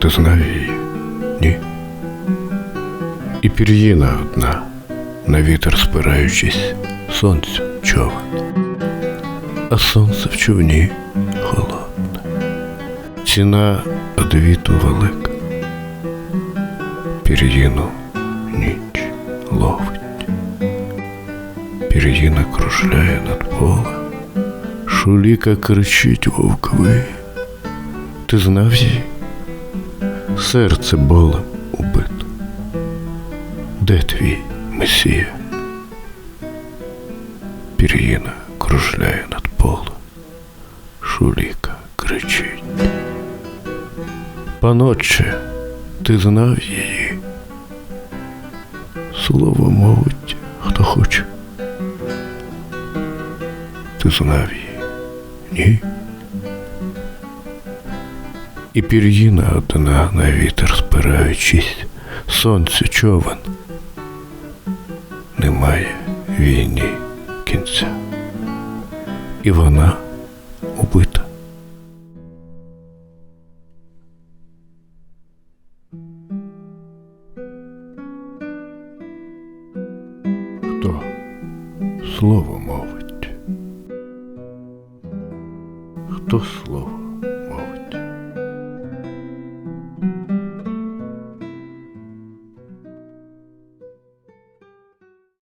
Ти знав її? Ні. І пір'їна одна, на вітер спираючись, сонцю човен. А сонце в човні холодне. Ціна одвіту велика. Пір'їну ніч ловить. Пір'їна кружляє над полем. Шуліка кричить вовкви. Ти знав її? Серце болем убито. Де твій месія? Пір'їна кружляє над полем. Шуліка кричить. Паноче, ти знав її? Слово мовить, хто хоче. Ти знав її? Ні. І пір'їна одна на вітер спираючись, сонце човен. Немає війні кінця. І вона убита. Хто слово мовить? Хто слово